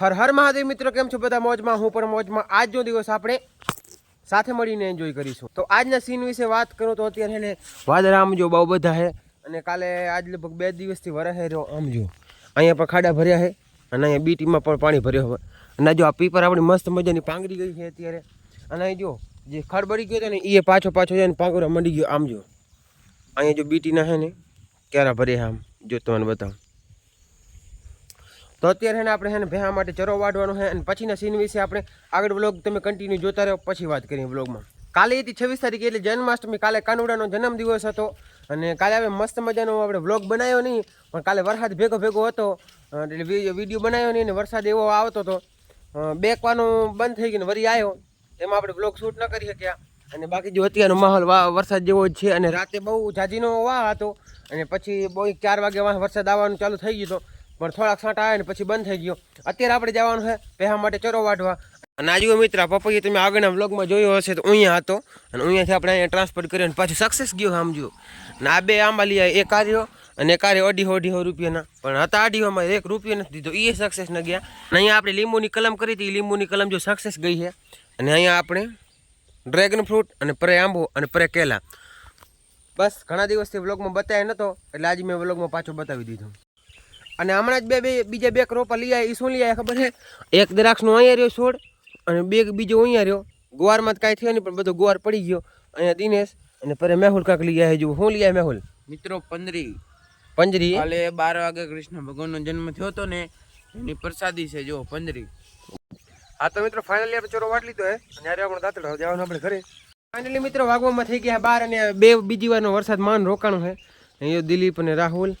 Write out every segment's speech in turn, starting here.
હર હર મહાદેવ મિત્રો, કેમ છો બધા? મોજમાં, હું પણ મોજમાં. આજનો દિવસ આપણે સાથે મળીને એન્જોય કરીશું. તો આજના સીન વિશે વાત કરું તો અત્યારે એને વાદળા આમ જો બહુ બધા છે. અને કાલે આજ લગભગ બે દિવસથી વરસે રહ્યો આમ જો અહીંયા પણ ખાડા ભર્યા છે અને અહીંયા બીટીમાં પણ પાણી ભર્યો હવે અને જો આ પીપર આપણી મસ્ત મજાની પાંગરી ગઈ છે અત્યારે. અને અહીં જો, જે ખડબડી ગયો હતો ને એ પાછો પાછો ને, પાંગરો મંડી ગયો આમ જો અહીંયા જો બીટીના છે ને, ક્યારા ભર્યા આમ, જો તમને બતાવું. તો અત્યારે એને આપણે હેને ભેહા માટે ચરો વાઢવાનો છે અને પછીના સીન વિશે આપણે આગળ વ્લોગ તમે કન્ટિન્યુ જોતા રહો, પછી વાત કરીએ વ્લોગમાં કાલે હતી છવ્વીસ તારીખે એટલે જન્માષ્ટમી, કાલે કાનુડાનો જન્મદિવસ હતો અને કાલે આપણે મસ્ત મજાનો આપણે વ્લોગ બનાવ્યો નહીં, પણ કાલે વરસાદ ભેગો ભેગો હતો એટલે વીડિયો બનાવ્યો નહીં અને વરસાદ એવો આવતો હતો. બેકવાનો બંધ થઈ ગયું વરી આવ્યો એમાં આપણે વ્લોગ શૂટ ન કરી શક્યા. અને બાકી જો અત્યારનો માહોલ વરસાદ જેવો જ છે અને રાતે બહુ જાજીનો વાહ હતો અને પછી બહુ ચાર વાગે વરસાદ આવવાનું ચાલુ થઈ ગયું હતું. પણ થોડાક છાંટા આવે ને પછી બંધ થઈ ગયો. અત્યારે આપણે જવાનું છે પેહા માટે ચરો વાટવા અને આજુ મિત્ર પપ્પાએ તમે આગળના બ્લોગમાં જોયો હશે તો અહીંયા હતો. અને અહીંયાથી આપણે અહીંયા ટ્રાન્સફર કર્યો અને પાછું સક્સેસ ગયો સમજો અને આ બે આંબા લઈ આવ્યા એક આર્યો અને કાર્ય અઢીસો અઢીસો રૂપિયાના. પણ હતા અઢીસોમાં એક રૂપિયો નથી દીધો એ સક્સેસ ન ગયા. અને અહીંયા આપણે લીંબુની કલમ કરી હતી એ લીંબુની કલમ જો સક્સેસ ગઈ છે. અને અહીંયા આપણે ડ્રેગન ફ્રૂટ અને પરે આંબો અને પરે કેલા. બસ, ઘણા દિવસથી વ્લોગમાં બતાવ્યા નહોતો એટલે આજે મેં વ્લોગમાં પાછો બતાવી દીધો. અને હમણાં જ બે બે બીજા બે રોપા લઈ આવ્યા એ શું લઈ આવ્યા ખબર છે? એક દ્રાક્ષનો અહીંયા રહ્યો છોડ અને બે બીજો અહીંયા રહ્યો. ગુવારમાં તો કાંઈ થયો નહીં પણ બધો ગુવાર પડી ગયો. અહીંયા દિનેશ અને પરે મેહુલ કાંક લઈ આવ્યા જો શું લઈ આવ્યા મેહુલ? મિત્રો પંદરી. પંજરી કાલે બાર વાગે કૃષ્ણ ભગવાનનો જન્મ થયો હતો ને એની પ્રસાદી છે જો પંજરી હા તો મિત્રો ફાઇનલી આપણે ચોરો વાટ લીધો હે? અને યારે આપણે દાંતડા જવાનું આપણે ઘરે. ફાઇનલી મિત્રો વાગવામાં થઈ ગયા બાર અને બે બીજી વારનો વરસાદ માન રોકાણું છે. અહીંયા દિલીપ અને રાહુલ.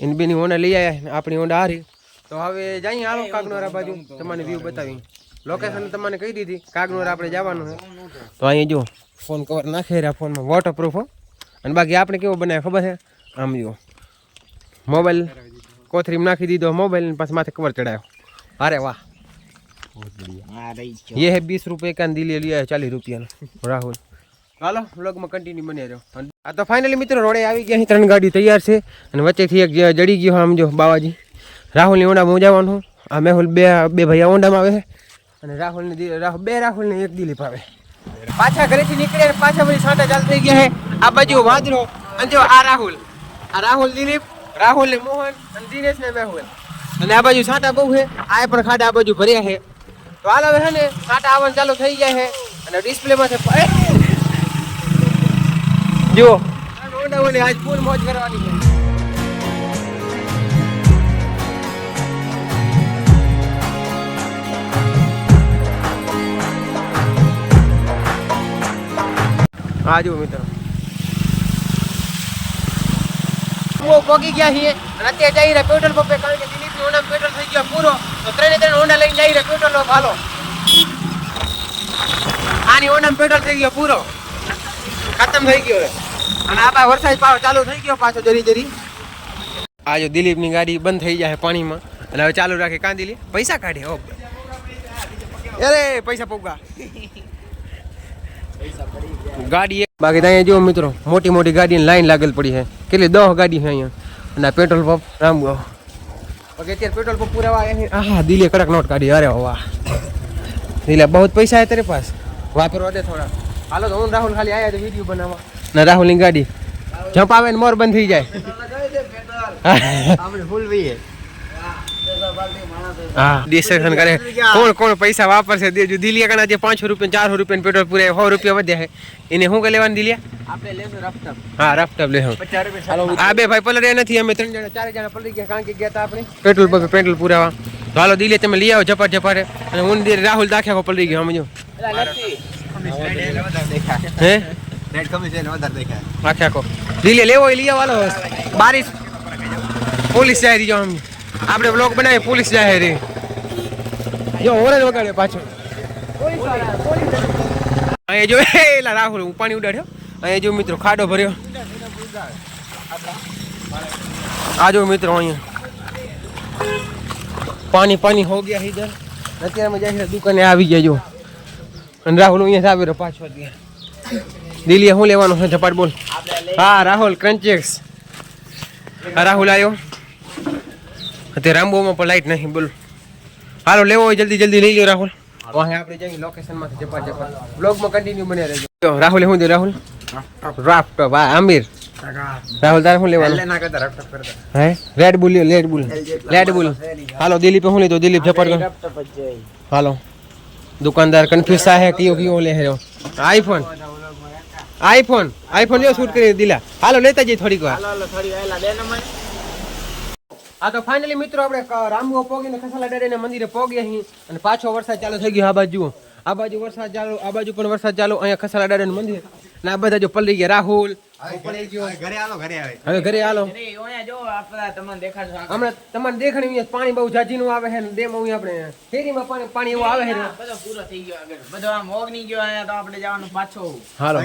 એની બેની ઓંડા લઈ આવ્યા અને આપણી ઓંડા હારી તો હવે જઈએ હાલો કાગનોરા બાજુ તમને વ્યૂ બતાવી લોકેશન તમને કહી દીધી કાગનોરા આપણે જવાનું છે તો અહીંયા જો ફોન કવર નાખી રહ્યા ફોનમાં વોટરપ્રૂફ હો અને બાકી આપણે કેવો બનાવે ખબર છે આમ જો મોબાઈલ કોથરીમાં નાખી દીધો મોબાઈલ અને પાછું માથે કવર ચડાવ્યો અરે વાહ ये है बीस रुपए का दिले लिया है चालीस रुपया રાહુલ હાલો વ્લોગમાં કન્ટિન્યુ બની રહ્યો આ તો ફાઇનલી મિત્રો રોડે આવી ગયા ત્રણ ગાડી તૈયાર છે અને વચ્ચેથી એક જડી ગયો, આમ જો બાવાજી. રાહુલની ઊંડામાં જવાનું આ મેહુલ બે બે ભૈયા ઊંડામાં આવે છે અને રાહુલની રાહુલ બે રાહુલને એક દિલીપ આવે. પાછા ઘરેથી નીકળ્યા અને પાછા બધી સાંટા ચાલુ થઈ ગયા છે. આ બાજુ વાદરો અને જો આ રાહુલ. આ રાહુલ, દિલીપ, રાહુલ ને મોહન અને દિનેશ ને મેહુલ. અને આ બાજુ સાંટા બહુ છે. આ પણ ખાડા આ બાજુ ભર્યા છે. તો હાલ હવે છે ને સાંટા આવવાનું ચાલુ થઈ ગયા છે અને ડિસ્પ્લે માંથી જુઓ. આજ ફૂલ મોજ કરવાની છે હા, જુઓ મિત્રો. પોગી ગયા છીએ. અને અત્યારે જઈ રહ્યા પેટ્રોલ પંપે, કારણ કે દિલીપની ઓંડા પેટ્રોલ થઈ ગયો પૂરો. તો ત્રણે ત્રણ ઓંડા લઈને જઈ રહ્યા પેટ્રોલ પંપ હાલો આની ઓંડા પેટ્રોલ થઈ ગયો પૂરો. ખતમ થઈ ગયો. અને આ વરસાદ પાવ ચાલુ થઈ ગયો, પાછો જરી જરી. આ દિલીપની ગાડી બંધ થઈ જાય પાણીમાં. અને હવે ચાલુ રાખે કાંદી દિલીપ પૈસા કાઢે, હો. અરે પૈસા પોગા. ગાડી બાકી ત્યાં જો મિત્રો, મોટી મોટી ગાડીની લાઈન લાગેલ પડી છે. કેટલી દસ ગાડી છે અહીંયા. અને પેટ્રોલ પંપ, રામ બાકી અત્યારે પેટ્રોલ પંપ પૂરા હા દિલે કડક નોટ કાઢી. અરે વાહ. દિલે બહુ પૈસા હે તેરે પાસ. વાપરવા દે થોડા. હાલો તો હું રાહુલ ખાલી આવ્યા તો વીડિયો બનાવવા. ના રાહુલની ગાડી. જપાવે આવે ને મોર બંધ થઈ જાય. હા. ડિસ્ટ્રેક્શન કરે. કોણ કોણ પૈસા વાપરશે? દેજો દિલિયા કણા જે પાંચસો રૂપિયા ચારસો રૂપિયા પેટ્રોલ પૂરે સો રૂપિયા વધ્યા છે એને શું કે લેવાનું દિલિયા? આપણે લેશું રફટમ હા રફ ટપ લેવું આ બે ભાઈ પલર્યા નથી અમે ત્રણ જણા ચાર જણા પલરી ગયા કારણ કે ગયા હતા આપણે. પેટ્રોલ પંપે પેટ્રોલ પુરાવા. તો હાલો દિલે તમે લઈ આવો ઝપાટ ઝપાટે. અને હું રાહુલ દાખ્યા પલરી ગયો સમજો. હે? રેડ કમિશન વધારે દેખાય. આખે આખો. દિલે લેવો એ લઈ આવો બારીશ. પોલીસ જાહેરી જો આપણે બ્લોગ બનાવી પોલીસ જાહેરી જો હોરન વગાડ્યો પાછો. અહીંયા જો એલા રાહુલ હું પાણી ઉડાડ્યો. અહીંયા જો મિત્રો, ખાડો ભર્યો. આ જો મિત્રો અહીંયા. પાણી પાણી હો ગયા ઇધર અત્યારે અમે દુકાને, આવી ગયા જો. અને રાહુલ અહીંયા આવી પાછો અત્યારે. દિલ્હી શું લેવાનું છે? ઝપાટ બોલ. હા રાહુલ ક્રન્ચેક્સ હા રાહુલ આવ્યો અત્યારે રામબોમાં પણ લાઈટ નહીં બોલ. હાલો લેવો હોય જલ્દી જલ્દી લઈ લો રાહુલ. વાહે આપણે જઈએ બ્લોગમાં કન્ટિન્યુ બને રહેજો. રાહુલ શું દે રાહુલ? ડ્રાફ્ટ વાહ આમિર. રાહુલ તારે શું લેવાનું? હે? રેડ બુલ લ્યો રેડ બુલ રેડ બુલ હાલો દિલીપે શું લીધો? દિલીપ ઝપટ હાલો. દુકાનદાર કન્ફ્યુઝ થાય કયો કયો લે આઈફોન આઈફોન આઈફોન લ્યો શૂટ કરી દીલા. હાલો લેતા જઈએ થોડીક વાર. હા તો ફાઇનલી મિત્રો આપણે રામગો પોગીને ખસાલા ડેરીને મંદિરે પોગ્યા અહીં. અને પાછો વરસાદ ચાલુ થઈ ગયો આ બાજુ આ બાજુ વરસાદ ચાલુ આ બાજુ પણ વરસાદ ચાલુ અહીંયા ખસાલા ડેરીનું મંદિર. અને આ બધા જો પલ્લી ગયા રાહુલ ઘરે પાણી બહુ જાજીનું આવે છે ને ડેમ આપણે શેરીમાં પાણી પાણી એવું આવે છે બધો પૂરો થઈ ગયો આગળ. બધો આમ ઓગની ગયો અહીંયા તો આપણે જવાનું પાછો. હાલો.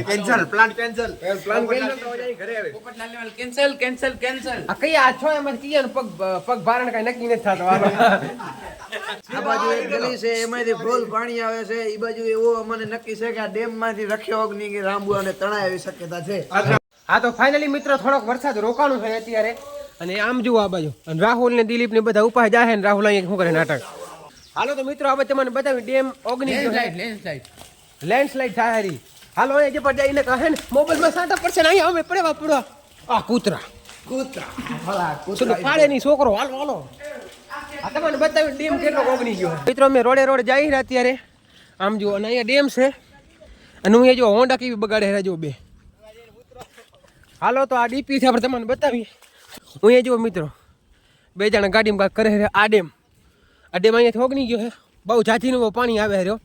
Plan cancel. Popatlal level cancel. Cancel cancel આ કયા આ છો એમાં કયા પગ પગ ભારણ કઈ નક્કી નથી થતો. આ બાજુ એક ગલી છે એમાંથી ફૂલ પાણી આવે છે. એ બાજુ એવો અમને નક્કી છે કે આ ડેમમાંથી રખ્યો અગ્નિ કે રામબુ અને તણાય એવી શક્યતા છે. હા તો ફાઇનલી મિત્રો થોડોક વરસાદ રોકાણું છે અત્યારે. અને આમ જુઓ આ બાજુ. અને રાહુલ ને દિલીપ ને બધા ઉપાય જાય ને રાહુલ અહીંયા શું કરે નાટક. હાલો તો મિત્રો આ તમને બતાવી ડેમ ઓગની છે. લેન્ડસ્લાઇડ થાય હારી હાલો અહીંયા જે પર જઈને કહે ને મોબાઈલમાં સાંટા પડશે ને અહીંયા અમે પડવા પડવા આ કૂતરા. કૂતરા. ભલા કૂતરા. પાડે ની છોકરો હાલો હાલો. આ તમને બતાવી ડેમ કેટલો ઓગની ગયો મિત્રો અમે રોડે રોડ જઈ રહ્યા અત્યારે. આમ જુઓ અને અહીંયા ડેમ છે. અને હું એ જો હોન્ડા કેવી બગાડે રહ્યા જો બે. હાલો તો આ ડીપી છે આપણે તમને બતાવીએ. હું એ જુઓ મિત્રો. બે જણા ગાડીમાં કાંઈક કરે છે આ ડેમ. આ ડેમ અહીંયા થોગની ગયો છે. બહુ જાતીનું બહુ પાણી આવે રહ્યો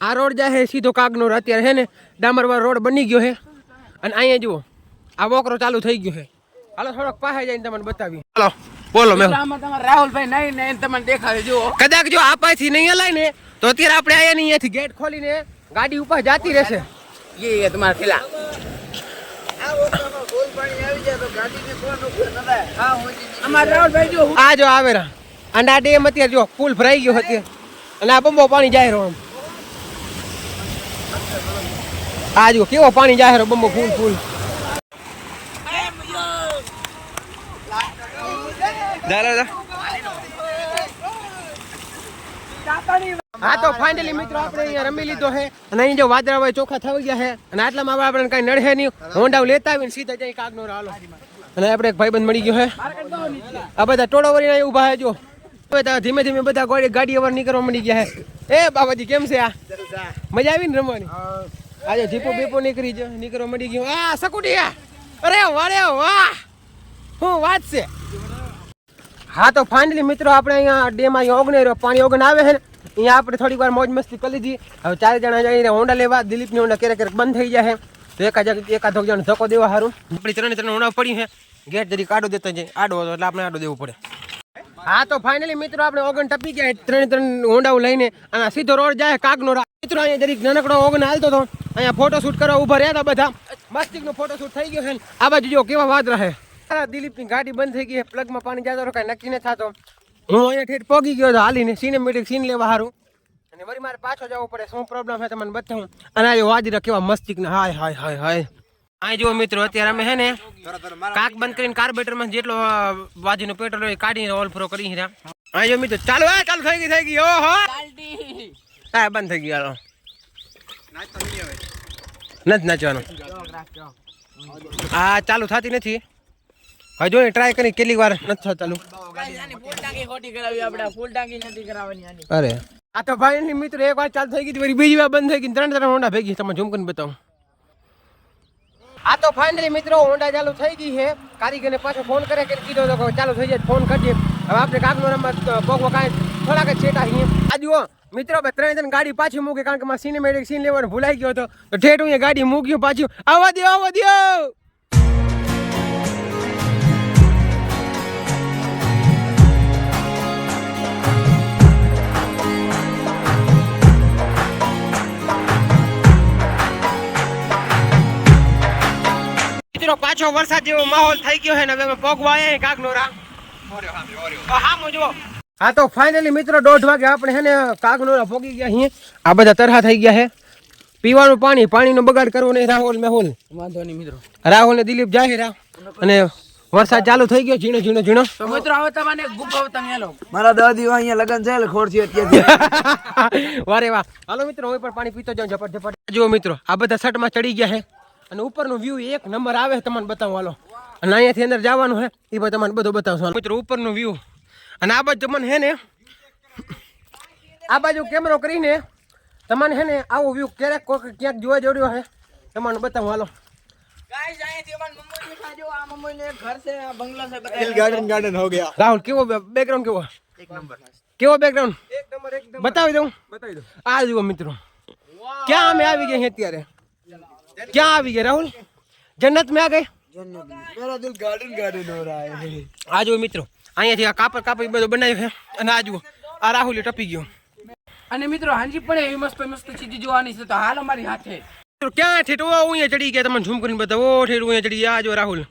આ રોડ જાય છે સીધો કાગનો અત્યારે છે ને ડામરવાળો રોડ બની ગયો છે. અને અહીંયા જુઓ આ વોકરો ચાલુ થઈ ગયો છે. હાલો થોડોક પાસે જઈને તમને બતાવીએ. હાલો બોલો મેં તમારે રાહુલભાઈ નહીં નહીં તમને દેખાડે જુઓ. કદાચ જો આ પાછી નહીં હલાય ને તો અત્યારે આપણે અહીંયા અહીંયાથી ગેટ ખોલીને ગાડી ઉપર જાતી રહેશે. એ તમારા પેલા આ જો આ જો આવે અને આ ડેમ અત્યારે જો ફૂલ ભરાઈ ગયો અત્યારે અને આ બંબો પાણી જાય રહ્યો આમ. આ જો કેવો પાણી જાય રહ્યો બંબો ફૂલ ફૂલ. હા, તો ફાઇનલી મિત્રો આપણે અહીંયા રમી લીધો છે. અને અહીં જો વાદળા હોય ચોખા થઈ ગયા છે. અને આટલામાં આપણે કઈ નડે નહીં. હોન્ડા લેતા આવીને સીધા જઈ કાગનો હાલો અને આપણે એક ભાઈબંધ મળી ગયો છે. આ બધા ટોળો વળીને અહીં ઊભા છે, જો. ધીમે ધીમે બધા ગાડી ગાડી અવાર નીકળવા મળી ગયા છે. એ બાબાજી, કેમ છે આ? મજા આવી ને રમવાની? આજે જીપો બીપો નીકળી જ નીકળવા મળી ગયો. આ સકુટિયા અરે વારે વાહ. હું વાત છે? હા, તો ફાઇનલી મિત્રો આપણે અહીંયા ડેમાં રહ્યો પાણી ઓગણ આવે છે ને. અહીંયા આપણે થોડીક વાર મોજ મસ્તી કરી લીધી. હવે ચાર જણા જઈને હોન્ડા લેવા. દિલીપની હોન્ડા ક્યારેક ક્યારેક બંધ થઈ જાય તો એકાદ એકાદો જણ ધક્કો દેવા સારું આપણે ત્રણે ત્રણ હોંડા પડી છે. ગેટ જરી કાઢો દેતા જાય આડો હતો એટલે આપણે આડો દેવું પડે. હા, તો ફાઇનલી મિત્રો આપણે ઓગણ ટપી ગયા. ત્રણ ત્રણ હોંડાઓ લઈને અને સીધો રોડ જાય કાગનો મિત્રો અહીંયા જરીક નાનકડો ઓગણ હાલતો હતો. અહીંયા ફોટો શૂટ કરવા ઊભા રહ્યા હતા બધા. મસ્તિકનો ફોટો શૂટ થઈ ગયો છે. આ બાજુ જો કેવા વાત રહે દિલીપની ગાડી બંધ થઈ ગઈ પ્લગમાં પાણી જતો કાંઈ નક્કી ન થતો. હું અહીંયા ઠેઠ પોગી ગયો હતો હાલીને સિનેમેટિક સીન લેવા સારું અને વળી મારે પાછો જવું પડે, શું પ્રોબ્લેમ છે તમને બતાવું. અને આજે રહ્યા કેવા મસ્તિક ને હાય હાય હાય હાય. આ જુઓ મિત્રો, અત્યારે અમે હે ને કાક બંધ કરીને કાર્બેટરમાં જેટલો વાજીનો પેટ્રોલ હોય કાઢીને ઓલ ફ્રો કરી રહ્યા. આ જો મિત્રો, ચાલુ હા ચાલુ, થઈ ગઈ થઈ ગઈ ઓહો હા. બંધ થઈ ગયો નથી નાચવાનો. આ ચાલુ થતી નથી. હજુ ટ્રાય કરી કેટલી વાર નથી ચાલુ. ટાંકી ખોટી કરાવી આપણે ફૂલ ટાંકી નથી કરાવવાની આની. અરે. આ તો ભાઈ મિત્રો એક વાર ચાલુ થઈ ગઈ વળી બીજી વાર બંધ થઈ ગઈ ત્રણ ત્રણ હોન્ડા ભેગી તમે ઝૂમ કરીને બતાવો. આ તો ફાઇનલી મિત્રો હોન્ડા ચાલુ થઈ ગઈ છે. કારીગરને પાછો ફોન કરે કે કીધો તો ચાલુ થઈ જાય ફોન કરજે. હવે આપણે કાકનો નંબર પોકવો કાંઈ થોડાક જ છેટા છીએ. આ જુઓ મિત્રો બે ત્રણ ત્રણ ગાડી પાછી મૂકી કારણ કે મારે સિનેમેટિક સીન લેવાનું ભૂલાઈ ગયો હતો. તો ઠેઠ હું ગાડી મૂક્યું પાછું. આવવા દો આવવા દો પાછો વરસાદ જેવો માહોલ થઈ ગયો છે ને હવે પગવા આવ્યા કાકનો હા જુઓ. હા તો ફાઇનલી મિત્રો દોઢ વાગે આપણે છે ને કાગનો ભોગી ગયા છીએ. આ બધા તરહા થઈ ગયા છે. પીવાનું પાણી પાણીનો બગાડ કરવો નહીં રાહુલ મેહુલ. વાંધો નહીં મિત્રો. રાહુલ ને દિલીપ જાહેર અને વરસાદ ચાલુ થઈ ગયો ઝીણો ઝીણો ઝીણો. તો મિત્રો હવે તમને એક ગુફા તમે હેલો. મારા દાદી અહીંયા લગન છે એટલે ખોરથી અત્યારે વારે વાહ. હાલો મિત્રો હું પણ પાણી પીતો જાઉં ઝપટ ઝપટ. જુઓ મિત્રો આ બધા શર્ટમાં ચડી ગયા છે. અને ઉપરનું વ્યૂ એક નંબર આવે તમને બતાવું હાલો. અને અહીંયાથી અંદર જવાનું છે એ પણ તમને બધું બતાવશું મિત્રો ઉપરનું વ્યૂ અને આ બાજુ તમને હે ને આ બાજુ કેમેરો કરીને તમને હે ને આવો વ્યૂ ક્યારેક કોઈક ક્યાંક જોવા જોડ્યો હે તમને બતાવું હાલો. ગાઈસ અહીંયાથી અમાર મમ્મી દેખા જો આ મમ્મી ને ઘર છે આ બંગલો છે બધા ગાર્ડન ગાર્ડન હો ગયા. રાહુલ કેવો બેકગ્રાઉન્ડ કેવો? કેવો બેકગ્રાઉન્ડ એક નંબર એક બતાવી દઉં? બતાવી દઉં. આ જુઓ મિત્રો. ક્યાં અમે આવી ગયા અત્યારે? ક્યાં આવી ગયા રાહુલ? જન્નત મેં આ ગઈ? મેરા દિલ ગાર્ડન ગાર્ડન હો રહા હે આ જો મિત્રો અહીંયાથી આ કાપડ કાપડ બધું બનાવ્યું છે. અને આ જુઓ આ રાહુલ ટપી ગયો. અને મિત્રો હાંજી પણ એવી મસ્ત મસ્ત ચીજ જોવાની છે તો હાલ અમારી હાથે. મિત્રો ક્યાં ઠેઠ ઓ અહીંયા ચડી ગયા તમને ઝૂમ કરીને બધા ઓ ઠેઠ અહીંયા ચડી ગયા. જો રાહુલ.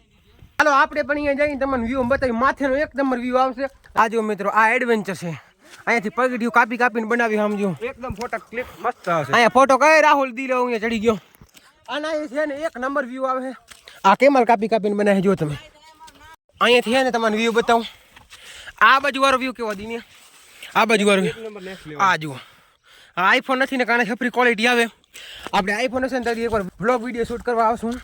ચાલો આપણે પણ અહીંયા જઈને તમને વ્યૂ બતાવી. માથેનો એક નંબર વ્યૂ આવશે. આ જો મિત્રો આ એડવેન્ચર છે. અહીંયાથી પગડીઓ કાપી કાપીને બનાવી સમજો એકદમ ફોટો ક્લિક મસ્ત આવશે. અહીંયા ફોટો કઈ રાહુલ દીલો અહીંયા ચડી ગયો. આના એ છે ને એક નંબર વ્યૂ આવે આ કેમલ કાપી કાપીને બનાવે જો તમે? અહીંયાથી છે ને તમને વ્યૂ બતાવું. આ બાજુ વાળો વ્યૂ કેવો દીને આ બાજુ વાળો. આ જુઓ. આ આઈફોન નથી ને કારણે છપરી ક્વોલિટી આવે. આપણે આઈફોન હશે ને ત્યારે એકવાર બ્લોગ વીડિયો શૂટ કરવા આવશું.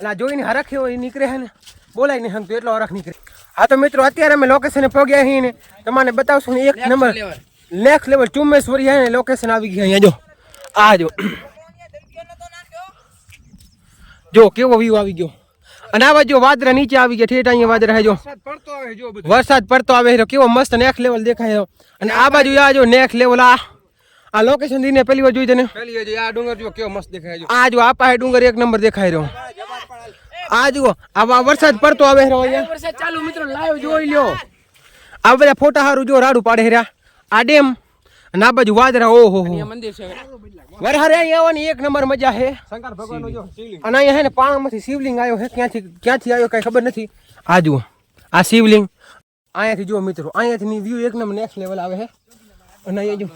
અને આ જોઈને હરખ એવો એ નીકળે છે ને. બોલાય નહીં શકતું એટલો હરખ નીકળે. હા તો મિત્રો અત્યારે અમે લોકેશને પહોંચ્યા છીએ ને તમને બતાવશું એક નંબર. નેક્સ્ટ લેવલ ચુમ્મેશ્વરી છે ને લોકેશન આવી ગયા અહીંયા જો. આ જો. જો કેવો વ્યૂ આવી ગયો? અને આ બાજુ વાદરા નીચે આવી ગયા ઠેઠ અહીંયા વાદરા જો. પડતો આવે જો બધું. વરસાદ પડતો આવે છે કેવો મસ્ત નેક્સ્ટ લેવલ દેખાય છે. અને આ બાજુ આ જો નેક્સ્ટ લેવલ આ આ લોકેશન દીને પેલી વાર જોઈ તને. પેલી જે આ ડુંગર જો કેવો મસ્ત દેખાય છે આ જો આ પાસે ડુંગર એક નંબર દેખાય રહ્યો. આ જુઓ આ વરસાદ પડતો આવે છે અહીંયા. વરસાદ ચાલુ મિત્રો લાઈવ જોઈ લ્યો. આ બધા ફોટા હારું જો રાડું પાડે રહ્યા. આ ડેમ આ બાજુ વાદરા ઓહો હો મંદિર છે વરહારે અહીંયા આવવાની એક નંબર મજા છે શંકર ભગવાનનો જો શિવલિંગ. અને અહીંયા ને પાણીમાંથી શિવલિંગ આવ્યો છે ક્યાંથી ક્યાંથી આવ્યો કઈ ખબર નથી. આ જુઓ આ શિવલિંગ. અહીંયાથી જુઓ મિત્રો અહીંયાથી વ્યૂ એક નંબર નેક્સ્ટ લેવલ આવે છે અને અહીંયા જો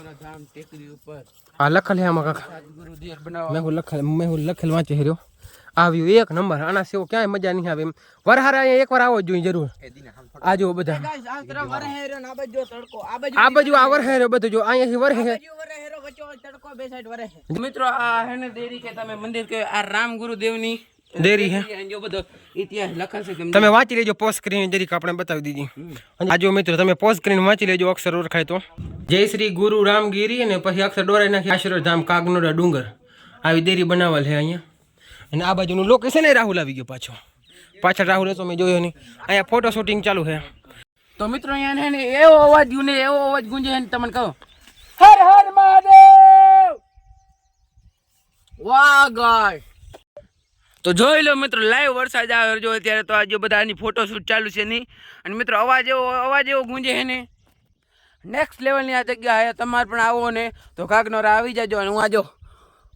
ટેકરી ઉપર. આ લખેલ છે આમાં કાકા. મેં લખેલ મેં લખેલ વાંચે હેર્યો. આ વ્યૂ એક નંબર. આના સેવો ક્યાંય મજા નહીં આવે એમ. વરહારે અહીંયા એકવાર આવો જ જોઈએ જરૂર. આ જુઓ બધા. આ બાજુ આ બાજુ આ વરહેરો બધું જો. અહીંયાથી વરહે. મિત્રો આ હે ને દેરી કે તમે મંદિર કે આ રામ ગુરુ દેવની દેરી હે જો બધો ઇતિહાસ લખાણ છે તમે વાંચી લેજો પોસ્ટ કરીને જરીક આપણે બતાવી દીધી. આ જો મિત્રો તમે પોસ્ટ કરીને વાંચી લેજો અક્ષર ઓળખાય તો. જય શ્રી ગુરુ રામગીરી અને પછી અક્ષર દોરાઈ નાખી આશીર્વાદ ધામ કાગનોડા ડુંગર. આવી દેરી બનાવેલ છે અહીંયા. અને આ બાજુનું લોકેશન એ રાહુલ આવી ગયો પાછો. પાછળ રાહુલ હતો મેં જોયો નહીં. અહીંયા ફોટો શૂટિંગ ચાલુ છે. તો મિત્રો અહીંયા ને એવો અવાજ ગયું ને એવો અવાજ ગુંજે છે ને તમને કહો. હર હર મહાદેવ! વાહ ગાય. તો જોઈ લો મિત્રો લાઈવ વરસાદ આવે જો અત્યારે તો આજે બધા ફોટોશૂટ ફોટો શૂટ ચાલુ છે નહીં. અને મિત્રો અવાજ એવો અવાજ એવો ગુંજે છે ને. નેક્સ્ટ લેવલની આ જગ્યા તમારે પણ આવો ને. તો કાગનોરા આવી જાજો અને હું આજો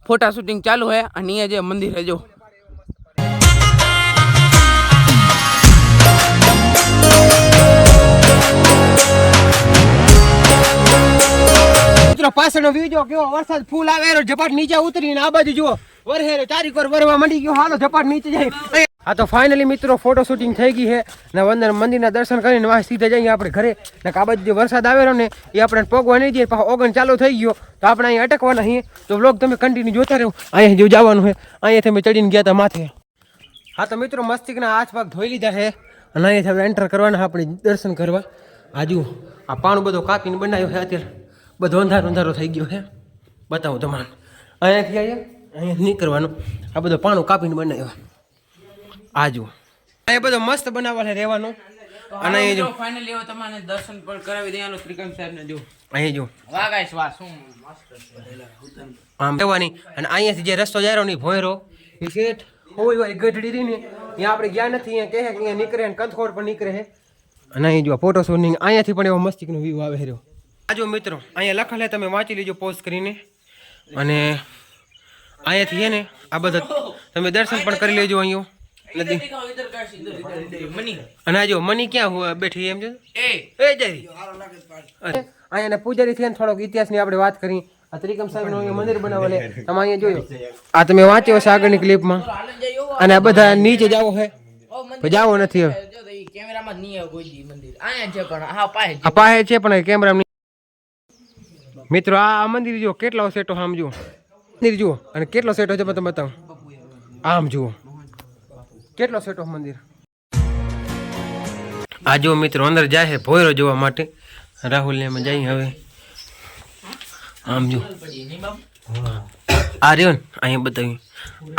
ફોટા શૂટિંગ ચાલુ હે અને અહીંયા જે મંદિર હે જો. મિત્રો, પાછળનો વ્યૂ જો કેવો વરસાદ ફૂલ આવે ઝપાટ નીચે ઉતરીને આ બાજુ જુઓ. વરહેરો ચારી વાર વરવા મંડી ગયો. હાલો, ઝપાટ નીચે જાય. હા તો ફાઇનલી મિત્રો ફોટો શૂટિંગ થઈ ગઈ છે. ને વંદન મંદિરના દર્શન કરીને વાહ સીધા જઈએ આપણે ઘરે. ને આ જે વરસાદ આવેલો ને, એ આપણે પગવા નહીં જઈએ પાછો ઓગણ ચાલુ થઈ ગયો. તો આપણે અહીંયા અટકવાના છીએ. તો વ્લોગ તમે કન્ટિન્યુ જોતા રહો. અહીંયા જેવું જવાનું છે. અહીંયાથી અમે ચડીને ગયા હતા માથે. હા, તો મિત્રો મસ્તિકના હાથ પગ ધોઈ લીધા છે. અને અહીંયાથી હવે એન્ટર કરવાના આપણે દર્શન કરવા. આજુ આ પાણું બધો કાપીને બનાવ્યો છે અત્યારે. બધો અંધારો અંધારો થઈ ગયો છે. બતાવું તમારે અહીંયાથી અહીંયા અહીંયા નીકળવાનું. આ બધો પાણું કાપીને બનાવ્યો. આજુ. અહીંયા બધો મસ્ત બનાવવા છે રહેવાનું. અને અહીંયા જો. ફાઇનલી હવે તમને દર્શન પણ કરાવી દેવાનું ત્રિકમ સાહેબને જો. અહીંયા જો. વાહ ગાઈસ વાહ શું મસ્ત આમ રહેવાની. અને અહીંયાથી જે રસ્તો જાય રહ્યો ને ભોયરો એ શેઠ હોય વાળી ગઢડી રહી ને ત્યાં આપણે ગયા નથી અહીંયા કહે કે અહીંયા નીકળે ને કંથકોડ પણ નીકળે છે. અને અહીં જો ફોટો શૂટિંગ અહીંયાથી પણ એવો મસ્તીકનો વ્યૂ આવે રહ્યો. આજો મિત્રો અહીંયા લખેલા તમે વાંચી લેજો પોઝ કરીને. અને અહીંયાથી છે ને આ બધા તમે દર્શન પણ કરી લેજો અહીંયા. નથી. અને જો મની ક્યાં હોય બેઠી એમ છે એ. જરી. અહીંયા પૂજારી થઈને થોડોક ઇતિહાસની આપણે વાત કરી. આ ત્રિકમ સાહેબનું મંદિર બનાવવા તમે અહીંયા જોયું? આ તમે વાંચ્યો છે આગળની ક્લિપમાં. અને આ બધા નીચે જાવો છે જાવો નથી હવે. છે પણ હા પાહે આ મિત્રો આ મંદિર જો કેટલો સેટો આમ જુઓ. મંદિર જુઓ અને કેટલો સેટો છે તમે બતાવો. આમ જુઓ. કેટલો સેટો મંદિર? આ જો મિત્રો અંદર જાય છે ભોયરો જોવા માટે. રાહુલ ને અમે જઈએ હવે. આમ જો. આ રહ્યો ને, અહીંયા બતાવ્યું.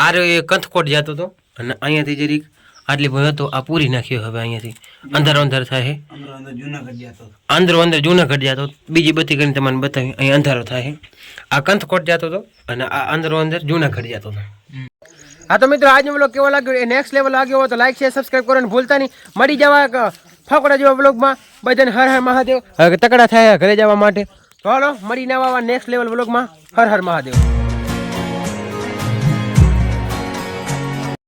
આ રહ્યો એ કંથકોટ જતો હતો. અને અહીંયાથી જરીક આટલી ભોય હતો, આ પૂરી નાખ્યો હવે અહીંયાથી. અંદર અંદર થાય અંદરો અંદર જુનાગઢ જતો બીજી બધી કરીને તમને બતાવી અહીં અંધારો થાય આ કંથકોટ જતો હતો અને આ અંદરો અંદર જૂનાગઢ જતો હતો. હા તો મિત્રો આજનો બ્લોગ કેવો લાગ્યો? એ નેક્સ્ટ લેવલ લાગ્યો હોય તો લાઈક શેર સબસ્ક્રાઈબ કરવાનું ભૂલતા નહીં. મળી જવા ફકડા જેવા બ્લોગમાં બધાને હર હર મહાદેવ. હવે તકડા થયા ઘરે જવા માટે. તો હાલો મળી નવા નેક્સ્ટ લેવલ બ્લોગમાં હર હર મહાદેવ.